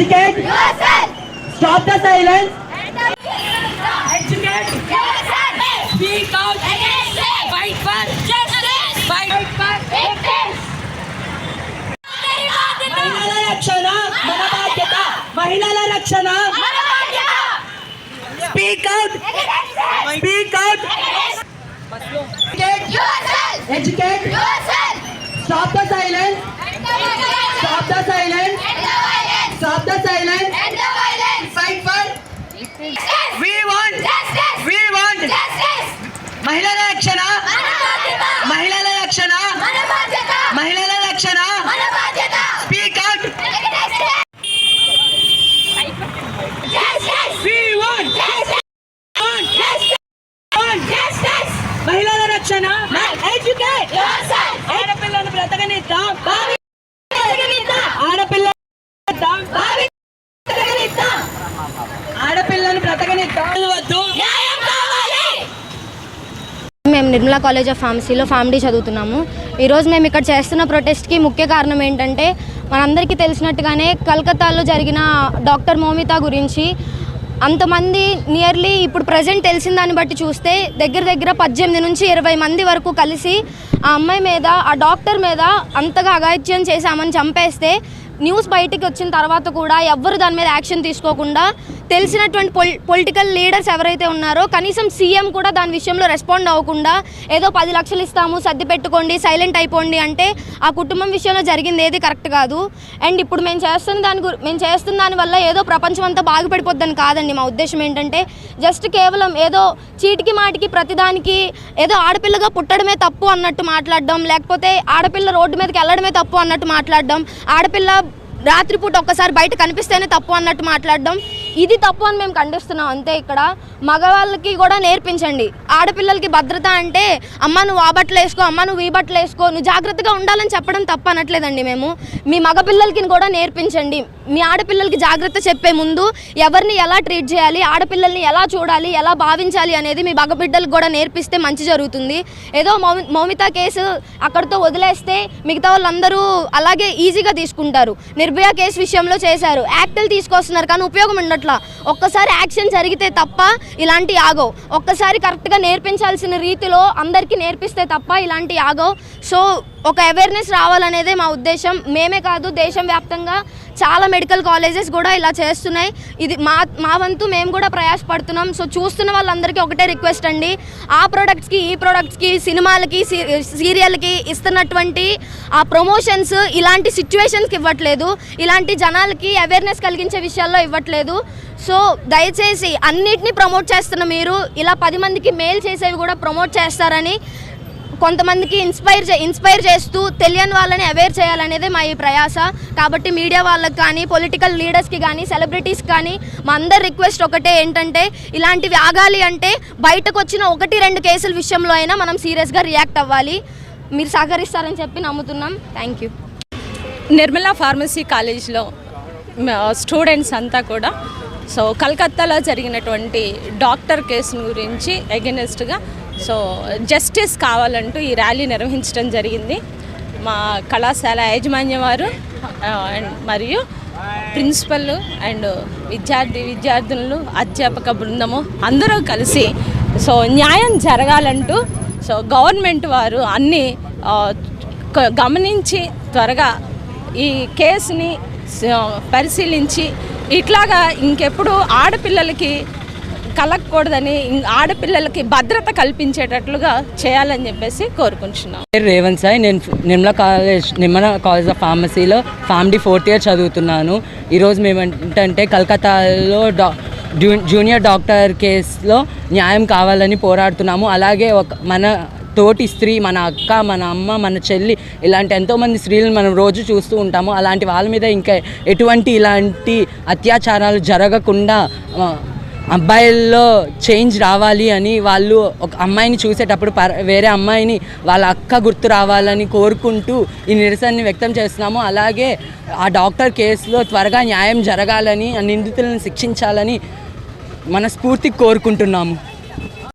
Educate. yourself. Stop the silence. Educate. yourself. Speak out. Against it. Fight for Justice. fight for Victims. మహిళల రక్షణ మన బాధ్యత మహిళల రక్షణ మన బాధ్యత. Speak out Against it. Speak out Against educate yourself. Educate Yourself. Stop the silence End the violence. Stop the silence End the violence. Stop the silence End the violence. Fight for Justice. We want Justice. We want Justice. మహిళల రక్షణ మన బాధ్యత. మహిళల రక్షణ మన బాధ్యత. మహిళల రక్షణ మన బాధ్యత. Speak out Against it. Justice. We want Justice. Justice. Justice. మహిళల రక్షణ ఎడ్యుకేట్ Yourself. ఆడపిల్లను బ్రతకనిద్దాం బ్రతకనిద్దాం. ఆడపిల్ల మేము నిర్మలా కాలేజ్ ఆఫ్ ఫార్మసీలో ఫార్మడీ చదువుతున్నాము. ఈరోజు మేము ఇక్కడ చేస్తున్న ప్రొటెస్ట్కి ముఖ్య కారణం ఏంటంటే మనందరికీ తెలిసినట్టుగానే కలకత్తాలో జరిగిన డాక్టర్ మోమితా గురించి అంతమంది నియర్లీ ఇప్పుడు ప్రజెంట్ తెలిసిన దాన్ని బట్టి చూస్తే దగ్గర దగ్గర పద్దెనిమిది నుంచి ఇరవై మంది వరకు కలిసి ఆ అమ్మాయి మీద ఆ డాక్టర్ మీద అంతగా అగాయిత్యం చేశామని చంపేస్తే న్యూస్ బయటికి వచ్చిన తర్వాత కూడా ఎవ్వరు దాని మీద యాక్షన్ తీసుకోకుండా తెలిసినటువంటి పొలి పొలిటికల్ లీడర్స్ ఎవరైతే ఉన్నారో కనీసం సీఎం కూడా దాని విషయంలో రెస్పాండ్ అవ్వకుండా ఏదో పది లక్షలు ఇస్తాము సర్ది పెట్టుకోండి సైలెంట్ అయిపోండి అంటే ఆ కుటుంబం విషయంలో జరిగింది ఏది కరెక్ట్ కాదు. అండ్ ఇప్పుడు మేము చేస్తున్న దాని మేము చేస్తున్న దానివల్ల ఏదో ప్రపంచం అంతా బాగుపడిపోద్దని కాదండి. మా ఉద్దేశం ఏంటంటే జస్ట్ కేవలం ఏదో చీటికి మాటికి ప్రతిదానికి ఏదో ఆడపిల్లగా పుట్టడమే తప్పు అన్నట్టు మాట్లాడడం లేకపోతే ఆడపిల్ల రోడ్డు మీదకి వెళ్ళడమే తప్పు అన్నట్టు మాట్లాడడం ఆడపిల్ల రాత్రిపూట ఒక్కసారి బయట కనిపిస్తేనే తప్పు అన్నట్టు మాట్లాడడం ఇది తప్పు అని మేము ఖండిస్తున్నాం. అంతే ఇక్కడ. మగవాళ్ళకి కూడా నేర్పించండి. ఆడపిల్లలకి భద్రత అంటే అమ్మ నువ్వు ఆ బట్టలు వేసుకో అమ్మ నువ్వు ఈ బట్టలు వేసుకో నువ్వు జాగ్రత్తగా ఉండాలని చెప్పడం తప్ప అనట్లేదండి మేము. మీ మగపిల్లలకి కూడా నేర్పించండి. మీ ఆడపిల్లలకి జాగ్రత్త చెప్పే ముందు ఎవరిని ఎలా ట్రీట్ చేయాలి ఆడపిల్లల్ని ఎలా చూడాలి ఎలా భావించాలి అనేది మీ మగబిడ్డలకు కూడా నేర్పిస్తే మంచి జరుగుతుంది. ఏదో మౌ- మౌమిత కేసు అక్కడితో వదిలేస్తే మిగతా వాళ్ళందరూ అలాగే ఈజీగా తీసుకుంటారు. నిర్భయ కేసు విషయంలో చేశారు. యాక్టులు తీసుకొస్తున్నారు కానీ ఉపయోగం అట్లా. ఒక్కసారి యాక్షన్ జరిగితే తప్ప ఇలాంటి ఆగవు. ఒక్కసారి కరెక్ట్గా నేర్పించాల్సిన రీతిలో అందరికీ నేర్పిస్తే తప్ప ఇలాంటి ఆగవు. సో ఒక అవేర్నెస్ రావాలనేదే మా ఉద్దేశం. మేమే కాదు దేశం వ్యాప్తంగా చాలా మెడికల్ కాలేజెస్ కూడా ఇలా చేస్తున్నాయి. ఇది మా మా వంతు మేము కూడా ప్రయాసపడుతున్నాం సో చూస్తున్న వాళ్ళందరికీ ఒకటే రిక్వెస్ట్ అండి. ఆ ప్రోడక్ట్స్కి ఈ ప్రోడక్ట్స్కి సినిమాలకి సీ- సీరియల్కి ఇస్తున్నటువంటి ఆ ప్రమోషన్స్ ఇలాంటి సిచ్యువేషన్స్కి ఇవ్వట్లేదు. ఇలాంటి జనాలకి అవేర్నెస్ కలిగించే విషయాల్లో ఇవ్వట్లేదు. సో దయచేసి అన్నిటినీ ప్రమోట్ చేస్తున్న మీరు ఇలా పది మందికి మెయిల్ చేసేవి కూడా ప్రమోట్ చేస్తారని కొంతమందికి ఇన్స్పైర్ చే ఇన్స్పైర్ చేస్తూ తెలియని వాళ్ళని అవేర్ చేయాలనేదే మా ఈ ప్రయాస. కాబట్టి మీడియా వాళ్ళకి కానీ పొలిటికల్ లీడర్స్కి కానీ సెలబ్రిటీస్ కానీ మా అందరి రిక్వెస్ట్ ఒకటే ఏంటంటే ఇలాంటివి ఆగాలి అంటే బయటకు వచ్చిన ఒకటి రెండు కేసుల విషయంలో అయినా మనం సీరియస్గా రియాక్ట్ అవ్వాలి. మీరు సహకరిస్తారని చెప్పి నమ్ముతున్నాం. థ్యాంక్ యూ నిర్మలా ఫార్మసీ కాలేజ్లో స్టూడెంట్స్ అంతా కూడా సో కలకత్తాలో జరిగినటువంటి డాక్టర్ కేసు గురించి ఎగెనెస్ట్గా సో జస్టిస్ కావాలంటూ ఈ ర్యాలీ నిర్వహించడం జరిగింది. మా కళాశాల యాజమాన్యం వారు అండ్ మరియు ప్రిన్సిపల్ అండ్ విద్యార్థి విద్యార్థులు అధ్యాపక బృందము అందరూ కలిసి సో న్యాయం జరగాలంటూ సో గవర్నమెంట్ వారు అన్నీ గమనించి త్వరగా ఈ కేసుని పరిశీలించి ఇట్లాగా ఇంకెప్పుడు ఆడపిల్లలకి కలగకూడదని ఆడపిల్లలకి భద్రత కల్పించేటట్లుగా చేయాలని చెప్పేసి కోరుకుంటున్నాం. పేరు రేవంత్ సాయి. నేను Nirmala college Nimmala college of ఫార్మసీలో PharmD fourth year చదువుతున్నాను. ఈరోజు మేము ఏంటంటే కలకత్తాలో డా జూ- జూనియర్ డాక్టర్ కేసులో న్యాయం కావాలని పోరాడుతున్నాము. అలాగే ఒక మన తోటి స్త్రీ మన అక్క మన అమ్మ మన చెల్లి ఇలాంటి ఎంతోమంది స్త్రీలను మనం రోజు చూస్తూ ఉంటాము. అలాంటి వాళ్ళ మీద ఇంకా ఎటువంటి ఇలాంటి అత్యాచారాలు జరగకుండా అబ్బాయిల్లో చేంజ్ రావాలి అని వాళ్ళు ఒక అమ్మాయిని చూసేటప్పుడు వేరే అమ్మాయిని వాళ్ళ అక్క గుర్తు రావాలని కోరుకుంటూ ఈ నిరసనని వ్యక్తం చేస్తున్నాము. అలాగే ఆ డాక్టర్ కేసులో త్వరగా న్యాయం జరగాలని ఆ నిందితులను శిక్షించాలని మనస్ఫూర్తి కోరుకుంటున్నాము.